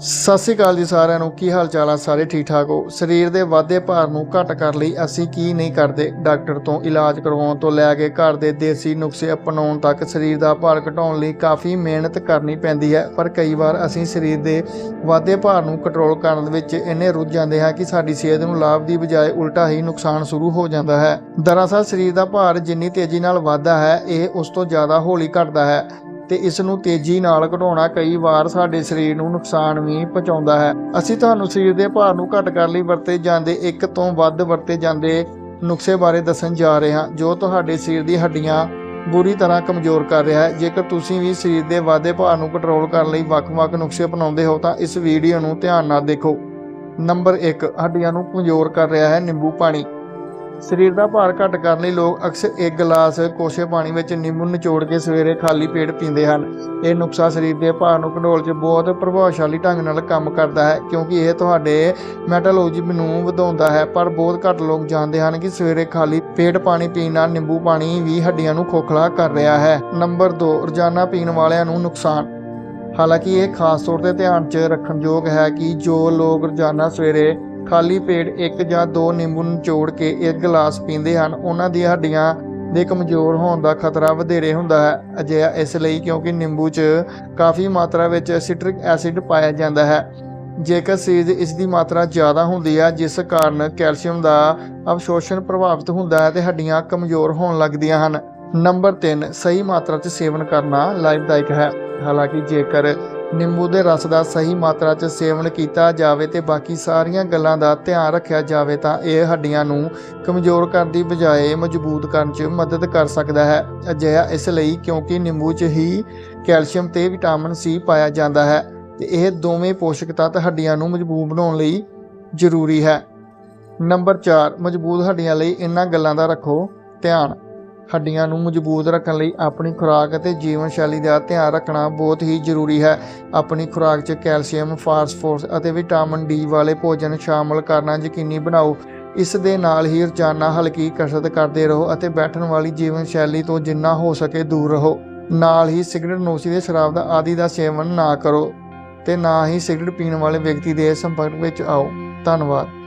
ਸਤਿ ਸ਼੍ਰੀ ਅਕਾਲ ਜੀ ਸਾਰਿਆਂ ਨੂੰ, ਕੀ ਹਾਲ ਚਾਲ ਆ? ਸਾਰੇ ਠੀਕ ਠਾਕ ਹੋ? ਸਰੀਰ ਦੇ ਵਾਧੇ ਭਾਰ ਨੂੰ ਘੱਟ ਕਰ ਲਈ ਅਸੀਂ ਕੀ ਨਹੀਂ ਕਰਦੇ? ਡਾਕਟਰ ਤੋਂ ਇਲਾਜ ਕਰਵਾਉਣ ਤੋਂ ਲੈ ਕੇ ਘਰ ਦੇ ਦੇਸੀ ਨੁਸਖੇ ਅਪਣਾਉਣ ਤੱਕ ਸਰੀਰ ਦਾ ਭਾਰ ਘਟਾਉਣ ਲਈ ਕਾਫੀ ਮਿਹਨਤ ਕਰਨੀ ਪੈਂਦੀ ਹੈ। ਪਰ ਕਈ ਵਾਰ ਅਸੀਂ ਸਰੀਰ ਦੇ ਵਾਧੇ ਭਾਰ ਨੂੰ ਕੰਟਰੋਲ ਕਰਨ ਵਿੱਚ ਇੰਨੇ ਰੁੱਝ ਜਾਂਦੇ ਹਾਂ ਕਿ ਸਾਡੀ ਸਿਹਤ ਨੂੰ ਲਾਭ ਦੀ ਬਜਾਏ ਉਲਟਾ ਹੀ ਨੁਕਸਾਨ ਸ਼ੁਰੂ ਹੋ ਜਾਂਦਾ ਹੈ। ਦਰਅਸਲ ਸਰੀਰ ਦਾ ਭਾਰ ਜਿੰਨੀ ਤੇਜ਼ੀ ਨਾਲ ਵੱਧਦਾ ਹੈ, ਇਹ ਉਸ ਤੋਂ ਜ਼ਿਆਦਾ ਹੌਲੀ ਘਟਦਾ ਹੈ। ਤੇ ਇਸ ਨੂੰ ਤੇਜ਼ੀ ਨਾਲ ਘਟਾਉਣਾ ਕਈ ਵਾਰ ਸਾਡੇ ਸਰੀਰ ਨੂੰ ਨੁਕਸਾਨ ਵੀ ਪਹੁੰਚਾਉਂਦਾ ਹੈ। ਅਸੀਂ ਤੁਹਾਨੂੰ ਸਰੀਰ ਦੇ ਭਾਰ ਨੂੰ ਘੱਟ ਕਰਨ ਲਈ ਵਰਤੇ ਜਾਂਦੇ ਇੱਕ ਤੋਂ ਵੱਧ ਵਰਤੇ ਜਾਂਦੇ ਨੁਕਸੇ ਬਾਰੇ ਦੱਸਣ ਜਾ ਰਹੇ ਹਾਂ, ਜੋ ਤੁਹਾਡੇ ਸਰੀਰ ਦੀ ਹੱਡੀਆਂ ਬੁਰੀ ਤਰ੍ਹਾਂ ਕਮਜ਼ੋਰ ਕਰ ਰਿਹਾ ਹੈ। ਜੇਕਰ ਤੁਸੀਂ ਵੀ ਸਰੀਰ ਦੇ ਵਾਧੇ ਭਾਰ ਨੂੰ ਕੰਟਰੋਲ ਕਰਨ ਲਈ ਵੱਖ-ਵੱਖ ਨੁਸਖੇ ਅਪਣਾਉਂਦੇ ਹੋ, ਤਾਂ ਇਸ ਵੀਡੀਓ ਨੂੰ ਧਿਆਨ ਨਾਲ ਦੇਖੋ। ਨੰਬਰ 1 ਹੱਡੀਆਂ ਨੂੰ ਕਮਜ਼ੋਰ ਕਰ ਰਿਹਾ ਹੈ ਨਿੰਬੂ ਪਾਣੀ। ਸਰੀਰ ਦਾ ਭਾਰ ਘੱਟ ਕਰਨ ਲਈ ਲੋਕ ਅਕਸਰ ਇੱਕ ਗਲਾਸ ਕੋਸੇ ਪਾਣੀ ਵਿੱਚ ਨਿੰਬੂ ਨਿਚੋੜ ਕੇ ਸਵੇਰੇ ਖਾਲੀ ਪੇਟ ਪੀਂਦੇ ਹਨ। ਇਹ ਨੁਕਸਾ ਸਰੀਰ ਦੇ ਭਾਰ ਨੂੰ ਕੰਟਰੋਲ 'ਚ ਬਹੁਤ ਪ੍ਰਭਾਵਸ਼ਾਲੀ ਢੰਗ ਨਾਲ ਕੰਮ ਕਰਦਾ ਹੈ, ਕਿਉਂਕਿ ਇਹ ਤੁਹਾਡੇ ਮੈਟਾਬੋਲਿਜ਼ਮ ਨੂੰ ਵਧਾਉਂਦਾ ਹੈ, ਪਰ ਬਹੁਤ ਘੱਟ ਲੋਕ ਜਾਣਦੇ ਹਨ ਕਿ ਸਵੇਰੇ ਖਾਲੀ ਪੇਟ ਪਾਣੀ ਪੀਣ ਨਾਲ ਨਿੰਬੂ ਪਾਣੀ ਵੀ ਹੱਡੀਆਂ ਨੂੰ ਖੋਖਲਾ ਕਰ ਰਿਹਾ ਹੈ। ਨੰਬਰ 2 ਰੋਜ਼ਾਨਾ ਪੀਣ ਵਾਲਿਆਂ ਨੂੰ ਨੁਕਸਾਨ। ਹਾਲਾਂਕਿ ਇਹ ਖਾਸ ਤੌਰ ਤੇ ਧਿਆਨ 'ਚ ਰੱਖਣ ਯੋਗ ਹੈ ਕਿ ਜੋ ਲੋਕ ਰੋਜ਼ਾਨਾ ਸਵੇਰੇ ਖਾਲੀ ਪੇਟ ਇੱਕ ਜਾਂ ਦੋ ਨਿੰਬੂ ਨਿਚੋੜ ਕੇ ਇੱਕ ਗਲਾਸ ਪੀਂਦੇ ਹਨ। ਉਹਨਾਂ ਦੀਆਂ ਹੱਡੀਆਂ ਦੇ ਕਮਜ਼ੋਰ ਹੋਣ ਦਾ ਖਤਰਾ ਵਧੇਰੇ ਹੁੰਦਾ ਹੈ। ਅਜਿਹਾ ਇਸ ਲਈ ਕਿਉਂਕਿ ਨਿੰਬੂ 'ਚ ਕਾਫੀ ਮਾਤਰਾ ਵਿੱਚ ਸਿਟਰਿਕ ਐਸਿਡ ਪਾਇਆ ਜਾਂਦਾ ਹੈ। ਜੇਕਰ ਸਰੀਰ ਇਸ ਦੀ ਮਾਤਰਾ ਜ਼ਿਆਦਾ ਹੁੰਦੀ ਹੈ, ਜਿਸ ਕਾਰਨ ਕੈਲਸ਼ੀਅਮ ਦਾ ਅਵਸ਼ੋਸ਼ਣ ਪ੍ਰਭਾਵਿਤ ਹੁੰਦਾ ਹੈ ਤੇ ਹੱਡੀਆਂ ਕਮਜ਼ੋਰ ਹੋਣ ਲੱਗਦੀਆਂ ਹਨ। ਨੰਬਰ 3 ਸਹੀ ਮਾਤਰਾ 'ਚ ਸੇਵਨ ਕਰਨਾ ਲਾਭਦਾਇਕ ਹੈ। ਹਾਲਾਂਕਿ ਜੇਕਰ ਨਿੰਬੂ ਦੇ ਰਸ ਦਾ ਸਹੀ ਮਾਤਰਾ 'ਚ ਸੇਵਨ ਕੀਤਾ ਜਾਵੇ ਤੇ ਬਾਕੀ ਸਾਰੀਆਂ ਗੱਲਾਂ ਦਾ ਧਿਆਨ ਰੱਖਿਆ ਜਾਵੇ ਤਾਂ ਇਹ ਹੱਡੀਆਂ ਨੂੰ ਕਮਜ਼ੋਰ ਕਰਨ ਦੀ ਬਜਾਏ ਮਜ਼ਬੂਤ ਕਰਨ 'ਚ ਮਦਦ ਕਰ ਸਕਦਾ ਹੈ। ਅਜਿਹਾ ਇਸ ਲਈ ਕਿਉਂਕਿ ਨਿੰਬੂ 'ਚ ਹੀ ਕੈਲਸ਼ੀਅਮ ਤੇ ਵਿਟਾਮਿਨ ਸੀ ਪਾਇਆ ਜਾਂਦਾ ਹੈ ਤੇ ਇਹ ਦੋਵੇਂ ਪੋਸ਼ਕ ਤੱਤ ਹੱਡੀਆਂ ਨੂੰ ਮਜ਼ਬੂਤ ਬਣਾਉਣ ਲਈ ਜ਼ਰੂਰੀ ਹੈ। ਨੰਬਰ 4 ਮਜ਼ਬੂਤ ਹੱਡੀਆਂ ਲਈ ਇਹਨਾਂ ਗੱਲਾਂ ਦਾ ਰੱਖੋ ਧਿਆਨ। ਹੱਡੀਆਂ ਨੂੰ ਮਜ਼ਬੂਤ ਰੱਖਣ ਲਈ ਆਪਣੀ ਖੁਰਾਕ ਅਤੇ ਜੀਵਨ ਸ਼ੈਲੀ ਦਾ ਧਿਆਨ ਰੱਖਣਾ ਬਹੁਤ ਹੀ ਜ਼ਰੂਰੀ ਹੈ। ਆਪਣੀ ਖੁਰਾਕ 'ਚ ਕੈਲਸ਼ੀਅਮ, ਫਾਸਫੋਰਸ ਅਤੇ ਵਿਟਾਮਿਨ ਡੀ ਵਾਲੇ ਭੋਜਨ ਸ਼ਾਮਲ ਕਰਨਾ ਯਕੀਨੀ ਬਣਾਓ। ਇਸ ਦੇ ਨਾਲ ਹੀ ਰੋਜ਼ਾਨਾ ਹਲਕੀ ਕਸਰਤ ਕਰਦੇ ਰਹੋ ਅਤੇ ਬੈਠਣ ਵਾਲੀ ਜੀਵਨ ਸ਼ੈਲੀ ਤੋਂ ਜਿੰਨਾ ਹੋ ਸਕੇ ਦੂਰ ਰਹੋ। ਨਾਲ ਹੀ ਸਿਗਰਟ, ਨੋਸ਼ੀ ਦੇ ਸ਼ਰਾਬ ਦਾ ਆਦਿ ਦਾ ਸੇਵਨ ਨਾ ਕਰੋ ਤੇ ਨਾ ਹੀ ਸਿਗਰਟ ਪੀਣ ਵਾਲੇ ਵਿਅਕਤੀ ਦੇ ਸੰਪਰਕ ਵਿੱਚ ਆਓ। ਧੰਨਵਾਦ।